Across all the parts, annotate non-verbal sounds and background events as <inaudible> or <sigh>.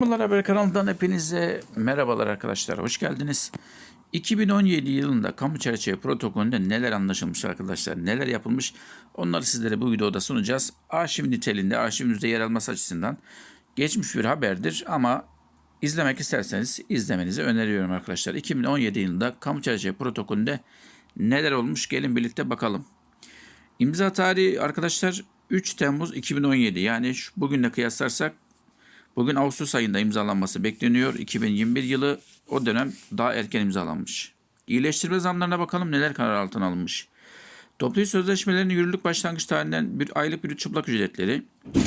Merhabalar Haber kanalından hepinize merhabalar arkadaşlar. Hoş geldiniz. 2017 yılında kamu çerçeve protokolünde neler anlaşılmış arkadaşlar, neler yapılmış onları sizlere bu videoda sunacağız. Arşiv niteliğinde arşivimizde yer alması açısından geçmiş bir haberdir ama izlemek isterseniz izlemenizi öneriyorum arkadaşlar. 2017 yılında kamu çerçeve protokolünde neler olmuş gelin birlikte bakalım. İmza tarihi arkadaşlar 3 Temmuz 2017 yani bugünle kıyaslarsak Bugün Ağustos ayında imzalanması bekleniyor. 2021 yılı o dönem daha erken imzalanmış. İyileştirme zamlarına bakalım neler karar altına alınmış. Toplu iş sözleşmelerinin yürürlük başlangıç tarihinden bir aylık bir çıplak ücretleri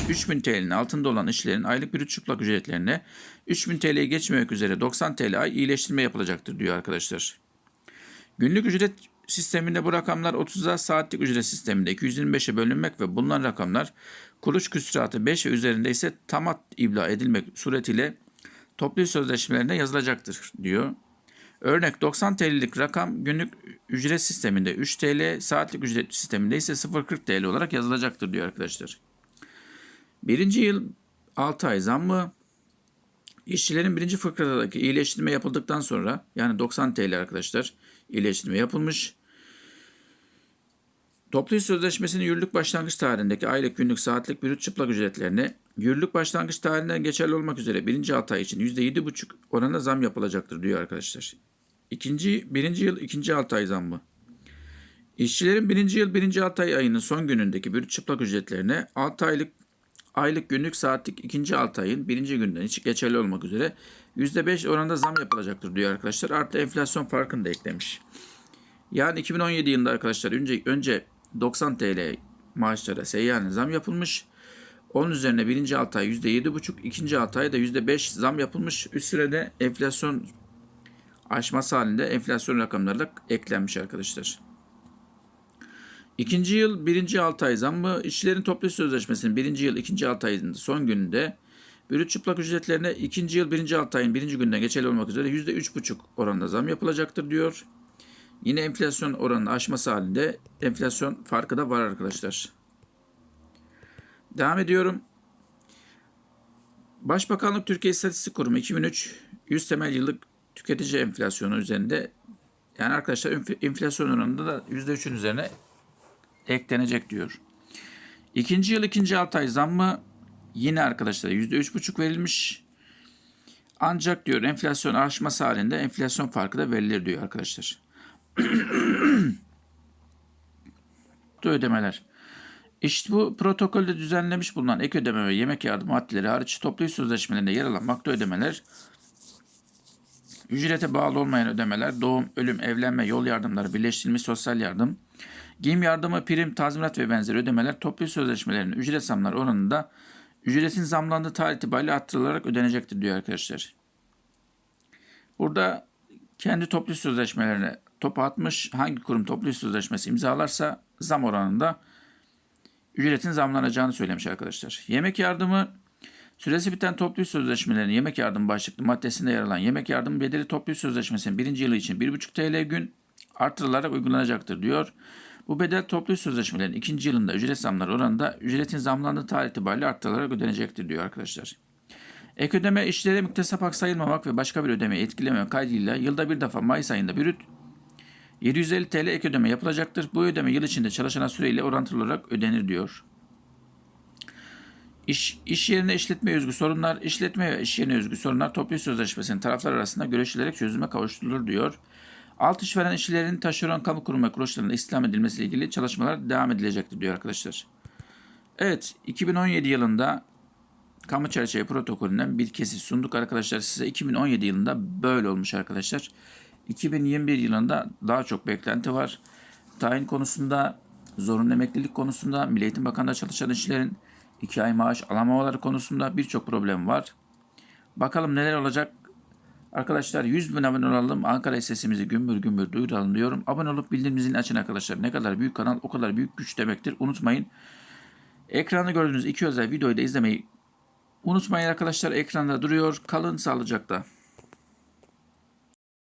3000 TL'nin altında olan işlerin aylık bir çıplak ücretlerine 3000 TL'ye geçmemek üzere 90 TL ay iyileştirme yapılacaktır diyor arkadaşlar. Günlük ücret sisteminde bu rakamlar 30'a saatlik ücret sisteminde 225'e bölünmek ve bulunan rakamlar kuruş küsuratı 5 ve üzerinde ise tamat ibla edilmek suretiyle toplu sözleşmelerine yazılacaktır diyor. Örnek 90 TL'lik rakam günlük ücret sisteminde 3 TL, saatlik ücret sisteminde ise 0.40 TL olarak yazılacaktır diyor arkadaşlar. Birinci yıl 6 ay zam mı? İşçilerin birinci fıkradaki iyileştirme yapıldıktan sonra yani 90 TL arkadaşlar iyileştirme yapılmış. Toplu iş sözleşmesinin yürürlük başlangıç tarihindeki aylık, günlük, saatlik brüt çıplak ücretlerine yürürlük başlangıç tarihinden geçerli olmak üzere birinci 6 ay için %7,5 oranında zam yapılacaktır diyor arkadaşlar. İkinci, birinci yıl ikinci 6 ay zammı. İşçilerin birinci yıl birinci 6 ay ayının son günündeki brüt çıplak ücretlerine 6 aylık aylık günlük saatlik ikinci 6 ayın birinci günden hiç geçerli olmak üzere %5 oranında zam yapılacaktır diyor arkadaşlar. Artı enflasyon farkını da eklemiş. Yani 2017 yılında arkadaşlar önce, önce 90 TL maaşlara seyyanen zam yapılmış. Onun üzerine birinci 6 ay %7,5, ikinci 6 ay da %5 zam yapılmış. Üstüne de enflasyon aşması halinde enflasyon rakamları da eklenmiş arkadaşlar. İkinci yıl birinci 6 ay zammı işçilerin toplu sözleşmesinin birinci yıl ikinci 6 ayının son gününde brüt çıplak ücretlerine ikinci yıl birinci 6 ayın birinci günden geçerli olmak üzere %3,5 oranında zam yapılacaktır diyor. Yine enflasyon oranını aşması halinde enflasyon farkı da var arkadaşlar. Devam ediyorum. Başbakanlık Türkiye İstatistik Kurumu 2003 100 temel yıllık tüketici enflasyonu üzerinde yani arkadaşlar enflasyon oranında da %3'ün üzerine eklenecek diyor. İkinci yıl ikinci 6 ay zammı yine arkadaşlar %3,5 verilmiş. Ancak diyor enflasyon aşması halinde enflasyon farkı da verilir diyor arkadaşlar. <clears throat> ödemeler. İşte bu protokolde düzenlemiş bulunan ek ödeme ve yemek yardım maddeleri hariç toplu sözleşmelerinde yer alan maktu ödemeler, ücrete bağlı olmayan ödemeler, doğum, ölüm, evlenme, yol yardımları, birleştirilmiş sosyal yardım, giyim yardımı, prim, tazminat ve benzeri ödemeler toplu iş sözleşmelerinin ücret zamları oranında ücretin zamlandığı tarih itibariyle arttırılarak ödenecektir diyor arkadaşlar. Burada kendi toplu sözleşmelerine topu atmış. Hangi kurum toplu sözleşmesi imzalarsa zam oranında ücretin zamlanacağını söylemiş arkadaşlar. Yemek yardımı süresi biten toplu iş sözleşmelerinin yemek yardımı başlıklı maddesinde yer alan yemek yardımı bedeli toplu sözleşmesinin birinci yılı için 1,5 TL gün artırılarak uygulanacaktır diyor. Bu bedel toplu iş sözleşmelerinin ikinci yılında ücret zamları oranında ücretin zamlandığı tarih itibariyle artırılarak ödenecektir diyor arkadaşlar. Ek ödeme işlere müktesap hak sayılmamak ve başka bir ödemeyi etkilememek kaydıyla yılda bir defa Mayıs ayında brüt 750 TL ek ödeme yapılacaktır. Bu ödeme yıl içinde çalışana süreyle orantılı olarak ödenir diyor. İş, iş yerine işletmeye özgü sorunlar, işletme ve iş yerine özgü sorunlar toplu sözleşmesinin taraflar arasında görüşülerek çözüme kavuşturulur diyor. Alt işveren işçilerin taşeron kamu kurum ve kuruluşlarına istihdam edilmesiyle ilgili çalışmalar devam edilecektir diyor arkadaşlar. Evet 2017 yılında kamu çerçeve protokolünden bir kesit sunduk arkadaşlar size. 2017 yılında böyle olmuş arkadaşlar. 2021 yılında daha çok beklenti var. Tayin konusunda, zorunlu emeklilik konusunda, Milli Eğitim Bakanlığı'nda çalışan işçilerin 2 ay maaş alamamaları konusunda birçok problem var. Bakalım neler olacak. Arkadaşlar 100 bin abone olalım. Ankara sesimizi gümbür gümbür duyuralım diyorum. Abone olup bildirimimizi açın arkadaşlar. Ne kadar büyük kanal o kadar büyük güç demektir. Unutmayın. Ekranda gördüğünüz iki özel videoyu da izlemeyi unutmayın arkadaşlar. Ekranda duruyor. Kalın sağlıcakla.